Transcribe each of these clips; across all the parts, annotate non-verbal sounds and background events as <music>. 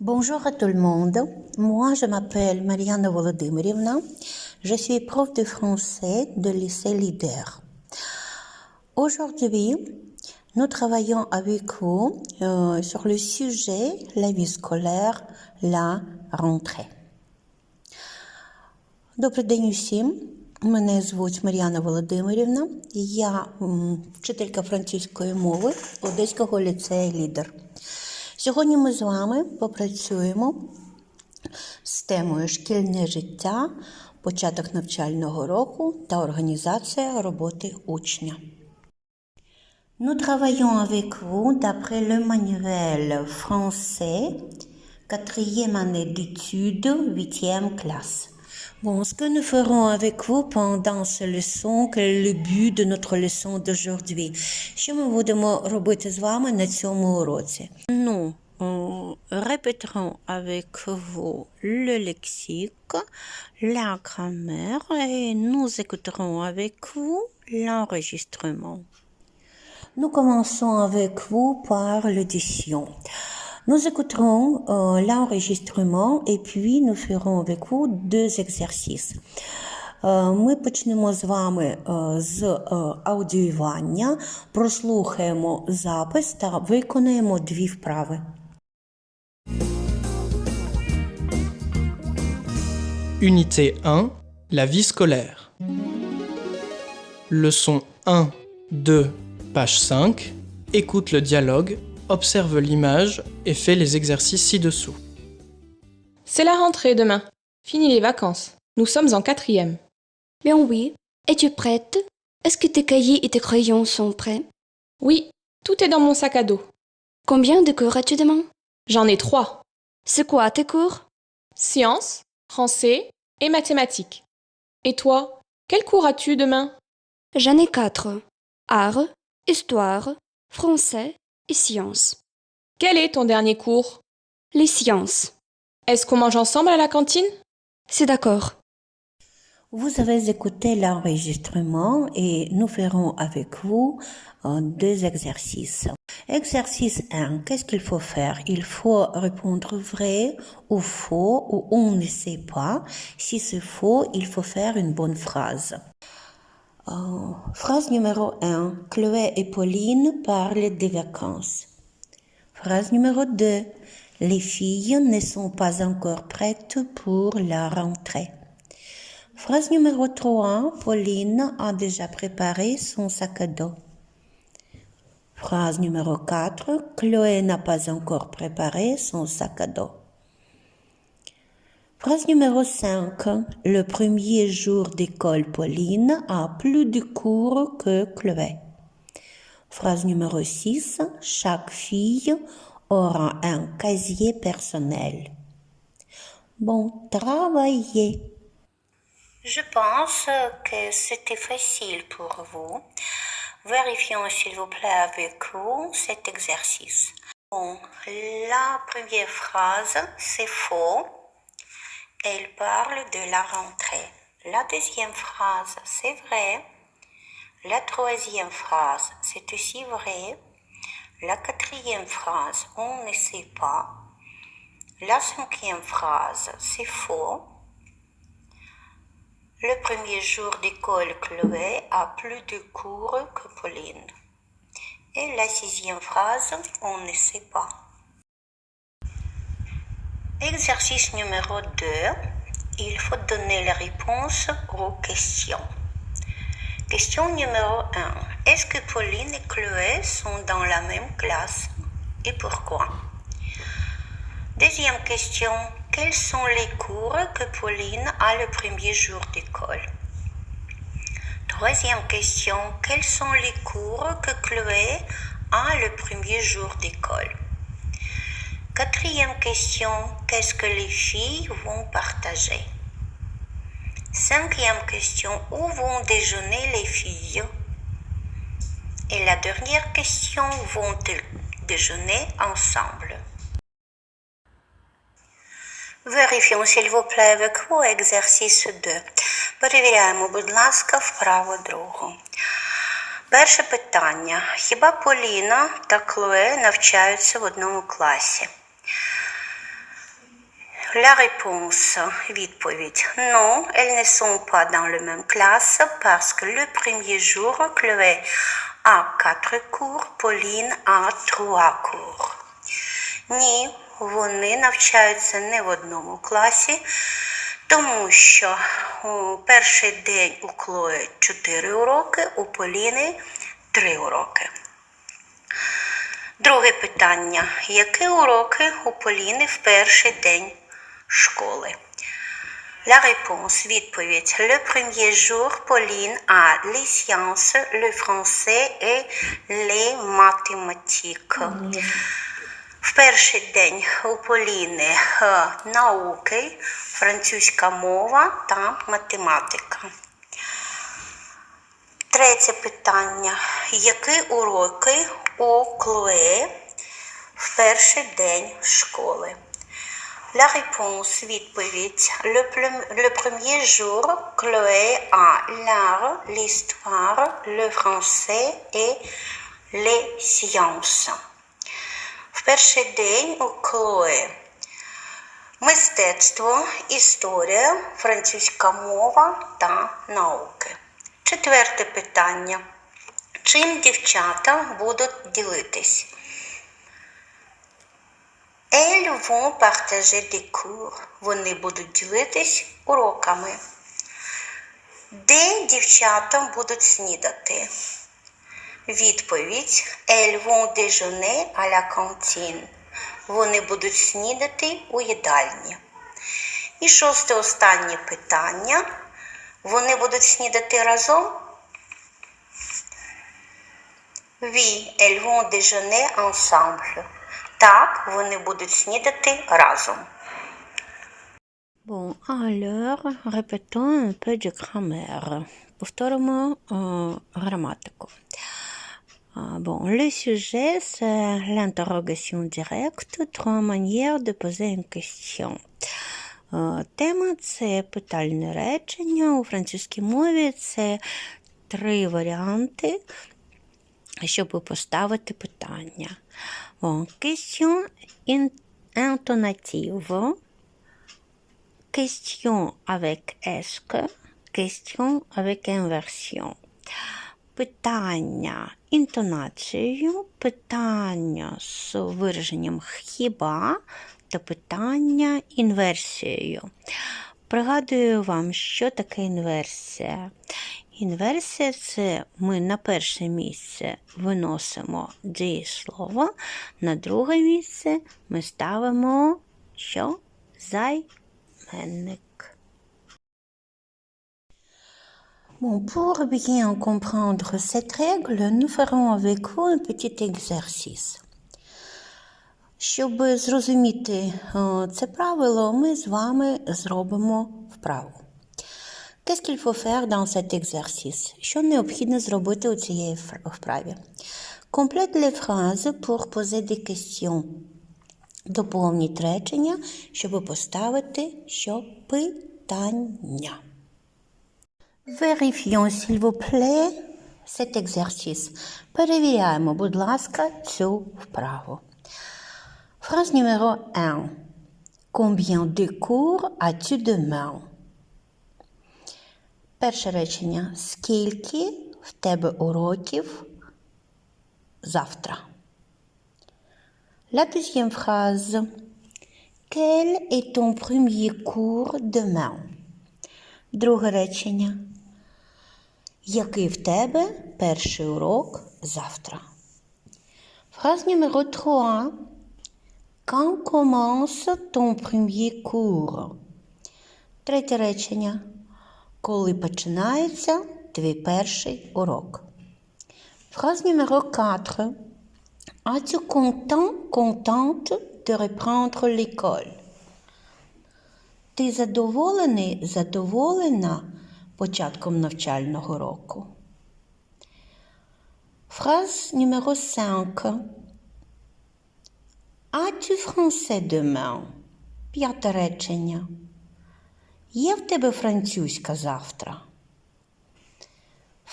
Bonjour à tout le monde. Moi, je m'appelle Mariana Volodymyryvna. Je suis prof de français de lycée Leader. Aujourd'hui, nous travaillons avec vous euh, sur le sujet la vie scolaire, la rentrée. Добрий день усім. Мене звуть Мар'яна Володимирівна. Я м, вчителька французької мови Одеського ліцею Лідер. Сьогодні ми з вами попрацюємо з темою шкільне життя, початок навчального року та організація роботи учня. Nous travaillons avec vous d'après le manuel français, quatrième année d'études, huitième classe. Bon, ce que nous ferons avec vous pendant cette leçon, quel est le but de notre leçon d'aujourd'hui? Що ми будемо робити з вами на цьому уроці? Nous euh, répéterons avec vous le lexique, la grammaire et nous écouterons avec vous l'enregistrement. Nous commençons avec vous par l'audition. Nous écouterons euh, l'enregistrement et puis nous ferons avec vous deux exercices. Е, Ми почнемо з вами е, з е, аудіювання, прослухаємо запис та виконаємо дві вправи. Unité 1, la vie scolaire. Leçon 1, 2, page 5. Écoute le dialogue, observe l'image et fais les exercices ci-dessous. C'est la rentrée demain. Fini les vacances. Nous sommes en quatrième. Bien oui. Es-tu prête? Est-ce que tes cahiers et tes crayons sont prêts? Oui, tout est dans mon sac à dos. Combien de cours as-tu demain? J'en ai trois. C'est quoi tes cours? Sciences, français et mathématiques. Et toi, quel cours as-tu demain? J'en ai quatre. Art, histoire, français et sciences. Quel est ton dernier cours? Les sciences. Est-ce qu'on mange ensemble à la cantine? C'est d'accord. Vous avez écouté l'enregistrement et nous ferons avec vous euh, deux exercices. Exercice 1, qu'est-ce qu'il faut faire? Il faut répondre vrai ou faux ou on ne sait pas. Si c'est faux, il faut faire une bonne phrase. Euh, phrase numéro 1. Chloé et Pauline parlent des vacances. Phrase numéro 2. Les filles ne sont pas encore prêtes pour la rentrée. Phrase numéro 3. Pauline a déjà préparé son sac à dos. Phrase numéro 4. Chloé n'a pas encore préparé son sac à dos. Phrase numéro 5. Le premier jour d'école, Pauline a plus de cours que Chloé. Phrase numéro 6. Chaque fille aura un casier personnel. Bon, travaillez. Je pense que c'était facile pour vous. Vérifions s'il vous plaît avec vous cet exercice. Bon, la première phrase, c'est faux. Elle parle de la rentrée. La deuxième phrase, c'est vrai. La troisième phrase, c'est aussi vrai. La quatrième phrase, on ne sait pas. La cinquième phrase, c'est faux. Le premier jour d'école, Chloé a plus de cours que Pauline. Et la sixième phrase, on ne sait pas. Exercice numéro 2. Il faut donner la réponse aux questions. Question numéro 1. Est-ce que Pauline et Chloé sont dans la même classe et pourquoi? Deuxième question. Quels sont les cours que Pauline a le premier jour d'école? Troisième question. Quels sont les cours que Chloé a le premier jour d'école? Quatrième question. Qu'est-ce que les filles vont partager Cinquième question. Où vont déjeuner les filles Et la dernière question. Vont-elles déjeuner ensemble Vérifions, s'il vous plaît, avec vous exercice 2. Перевіряємо, будь ласка, вправо другу. Перше питання. Хіба Поліна та Клоє навчаються в одному класі? La réponse, відповідь. Non, elles ne sont pas dans le même classe parce que le premier jour, Chloé a quatre cours, Pauline a trois cours. Ні, вони навчаються не в одному класі, тому що у перший день у Клої 4 уроки, у Поліни 3 уроки. Друге питання. Які уроки у Поліни в перший день школи? La réponse, відповідь. Le premier jour, Pauline a les sciences, le français et les mathématiques. В перший день у Поліни е, науки, французька мова та математика. Третє питання. Які уроки у Клое в перший день школи? La réponse, відповідь. Le, le premier jour, Chloé a l'art, l'histoire, le français et les sciences. В перший день у Клое мистецтво, історія, французька мова та науки. Четверте питання. Чим дівчата будуть ділитись? Elles vont partager des cours. Вони будуть ділитись уроками. Де дівчата будуть снідати? Відповідь Elles vont déjeuner à la cantine. Вони будуть снідати у їдальні. І шосте останнє питання. Вони будуть снідати разом? Oui, elles vont déjeuner ensemble. Так, вони будуть снідати разом. Bon, alors, répétons un peu de grammaire. Повторимо е, граматику. Ah, Bon, le sujet, c'est l'interrogation directe, trois manières de poser une question. Е, Тема це питальне речення. У французькій мові це три варіанти, щоб поставити питання. Bon, question in- intonative, question avec est-ce question avec inversion. Питання інтонацією, питання з вираженням хіба та питання інверсією. Пригадую вам, що таке інверсія. Інверсія це ми на перше місце виносимо дієслово, на друге місце ми ставимо що? Займенник. Bon, pour bien comprendre cette règle, nous ferons avec vous un petit exercice. Щоб зрозуміти е, це правило, ми з вами зробимо вправу. Qu'est-ce qu'il faut faire dans cet exercice? Що необхідно зробити у цієї вправі? Complète les phrases pour poser des questions. Доповніть речення, щоб поставити що питання. Vérifions, s'il vous plaît, cet exercice. Перевіряємо, будь ласка, цю вправу. Phrase numéro 1. Combien de cours as-tu demain? Перше речення. Скільки в тебе уроків завтра? La deuxième phrase. Quel est ton premier cours demain? Друге речення. Який в тебе перший урок завтра? Phrase numéro 3. Quand commence ton premier cours? Третє речення. Коли починається твій перший урок? Phrase numéro 4. Es-tu content, contente de reprendre l'école? Ти задоволений, задоволена початком навчального року? Phrase numéro 5. As-tu français demain? П'яте речення. Є в тебе французька завтра?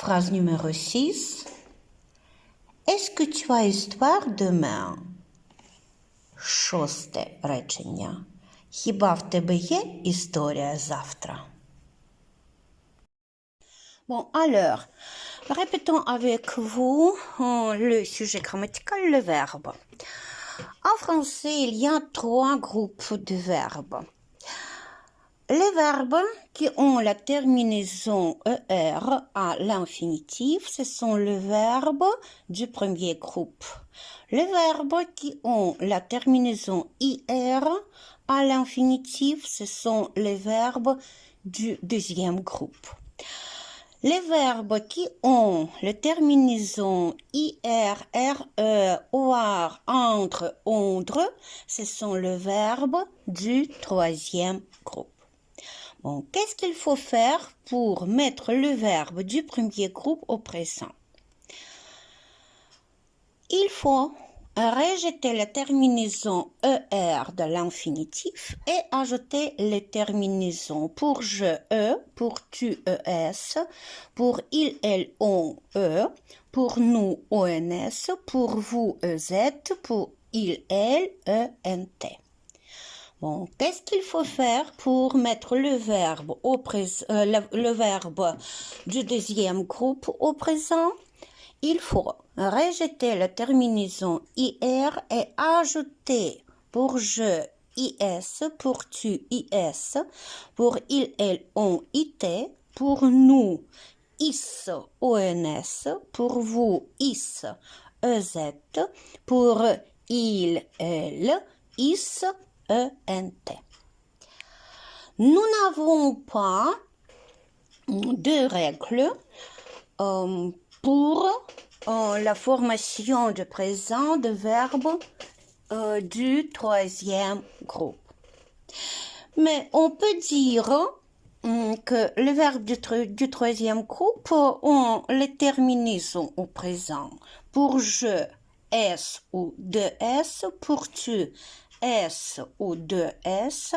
Phrase numéro 6. Est-ce que tu as histoire demain? Шосте речення. Хіба в тебе є історія завтра? Bon, alors, répétons avec vous euh, le sujet grammatical, le verbe. En français, il y a trois groupes de verbes. Les verbes qui ont la terminaison ER à l'infinitif, ce sont les verbes du premier groupe. Les verbes qui ont la terminaison IR à l'infinitif, ce sont les verbes du deuxième groupe. Les verbes qui ont la terminaison IR, RE, OR, entre, ondre, ce sont les verbes du troisième groupe. Bon, qu'est-ce qu'il faut faire pour mettre le verbe du premier groupe au présent? Il faut rejeter la terminaison ER de l'infinitif et ajouter les terminaisons pour je, E, pour tu, ES, pour il, elle, on, E, pour nous, ONS, pour vous, EZ, pour il, elle, ENT. Bon, qu'est-ce qu'il faut faire pour mettre le verbe au euh, le verbe du deuxième groupe au présent? Il faut rejeter la terminaison IR et ajouter pour je IS, pour tu IS, pour il, elle, on IT, pour nous IS ONS, pour vous IS EZ, pour il, elle, IS ENT. Nous n'avons pas de règles euh, pour euh, la formation de présent de verbes euh, du troisième groupe. Mais on peut dire hum, que les verbes du, du troisième groupe ont les terminaisons au présent. Pour je, S ou 2S, pour tu, S ou 2S,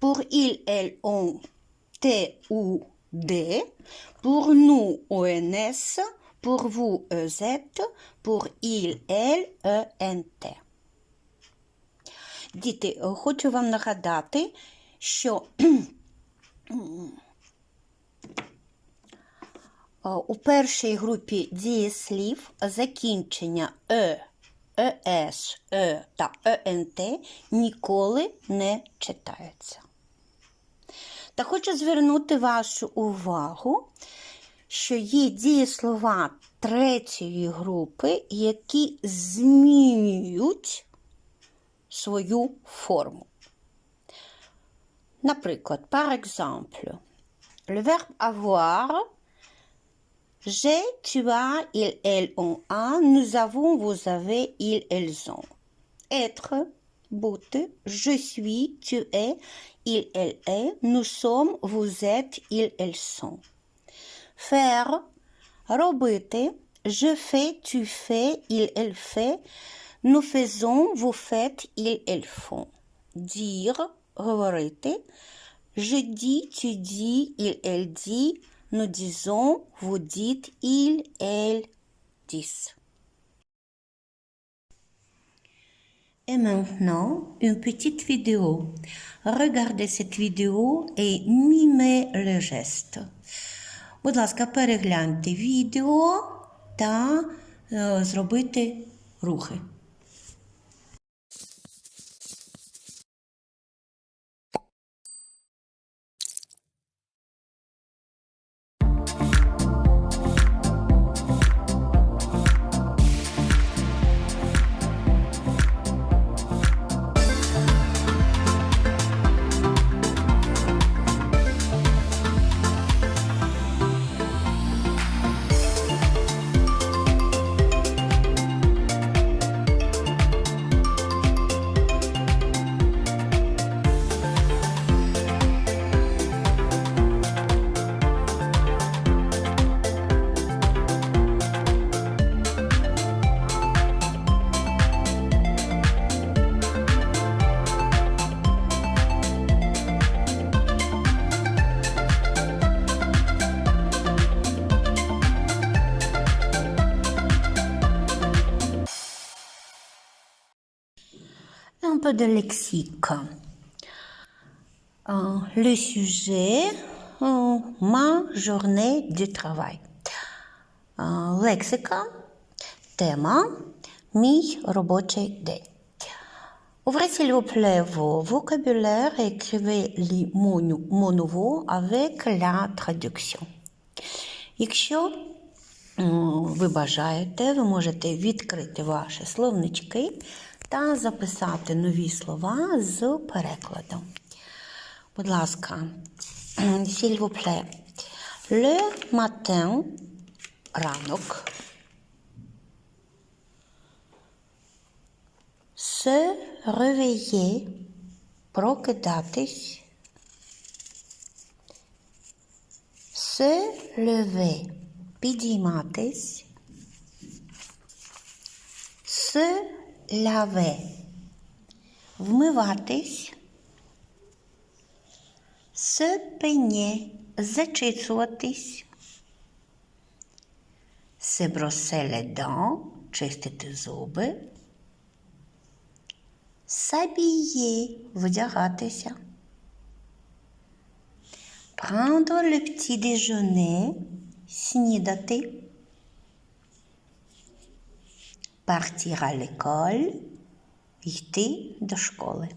pour il, elle, on, T ou D, pour nous, ONS, pour vous, EZ, pour il, elle, ENT. Діти, хочу вам нагадати, що у першій групі дієслів закінчення е, ес, е та ент ніколи не читаються. Та хочу звернути вашу увагу, що є дієслова третьої групи, які змінюють свою форму. Наприклад, par exemple, le verbe avoir, j'ai, tu as, il, elle, on a, nous avons, vous avez, ils, elles ont. Être, бути, je suis, tu es, il, elle est, nous sommes, vous êtes, ils, elles sont. Faire, робити, je fais, tu fais, il, elle fait, nous faisons, vous faites, ils, elles font. Dire, говорити, je dis, tu dis, il, elle dit, nous disons, vous dites, ils, elles disent. Et maintenant, une petite vidéo. Regardez cette vidéo et mimez le geste. Будь ласка, перегляньте відео та е, зробити рухи. Peu de lexique. Euh, le sujet, euh, ma journée de travail. Е, Лексика, тема, мій робочий день. Ouvrez s'il vous plaît vos vocabulaires et écrivez les mots nouveaux avec la traduction. Якщо ви бажаєте, ви можете відкрити ваші словнички та записати нові слова з перекладом. Будь ласка, <clears throat> s'il vous plaît. Le matin, ранок. Se réveiller, прокидатись. Se lever, підійматись. Se ляве. Вмиватись, сепене, зачісуватись, дан, чистити зуби, сабіє, вдягатися. Prendre le petit снідати. Partir à l'école, йти до школи.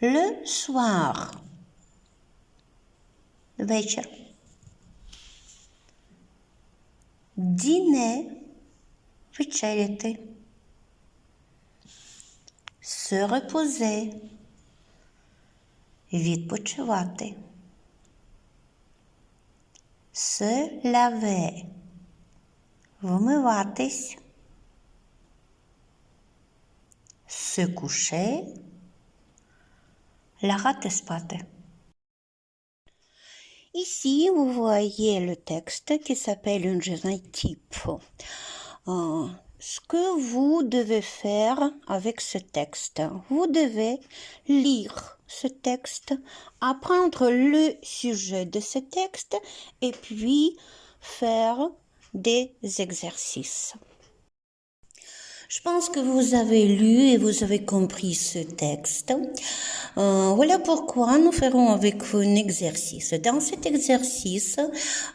Le soir, вечір. Dîner, вечеряти. Se reposer, відпочивати. Se laver, вмиватись. Se coucher, лягати спати. Ici, vous voyez le texte qui s'appelle une journée type. Euh, ce que vous devez faire avec ce texte, vous devez lire ce texte, apprendre le sujet de ce texte et puis faire des exercices. Je pense que vous avez lu et vous avez compris ce texte. Euh, voilà pourquoi nous ferons avec vous un exercice. Dans cet exercice,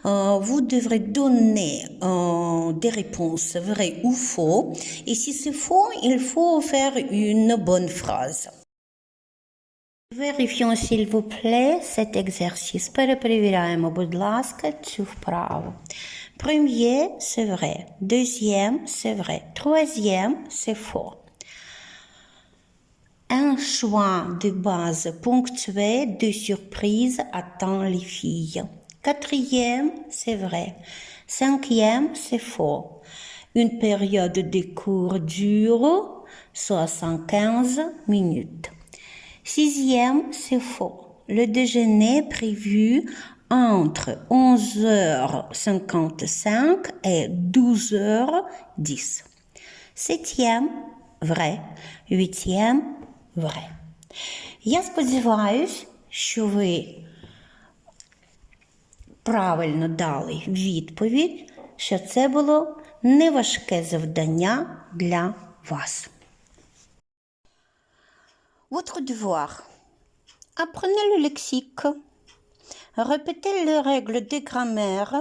euh, vous devrez donner euh, des réponses vraies ou faux. Et si c'est faux, il faut faire une bonne phrase. Vérifions, s'il vous plaît, cet exercice. Перепровіряємо, будь ласка, цю вправу. Premier, c'est vrai. Deuxième, c'est vrai. Troisième, c'est faux. Un choix de base ponctué de surprise attend les filles. Quatrième, c'est vrai. Cinquième, c'est faux. Une période de cours dure 75 minutes. Sixième, c'est faux. Le déjeuner prévu entre 11h55 et 12h10. Septième, vrai. Huitième, vrai. Я сподіваюсь, що ви правильно дали відповідь, що це було неважке завдання для вас. Votre devoir. Apprenez le lexique. Répétez les règles de grammaire.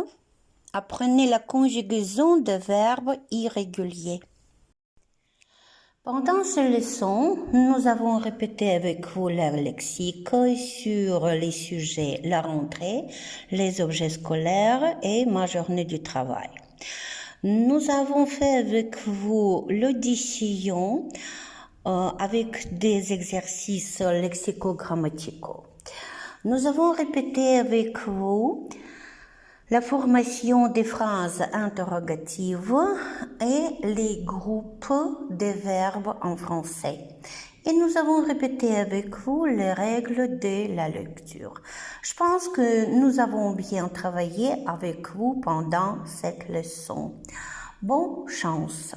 Apprenez la conjugaison de verbes irréguliers. Pendant ces leçons, nous avons répété avec vous le lexique sur les sujets la rentrée, les objets scolaires et ma journée du travail. Nous avons fait avec vous l'audition euh, avec des exercices lexicogrammaticaux. Nous avons répété avec vous la formation des phrases interrogatives et les groupes de verbes en français. Et nous avons répété avec vous les règles de la lecture. Je pense que nous avons bien travaillé avec vous pendant cette leçon. Bonne chance.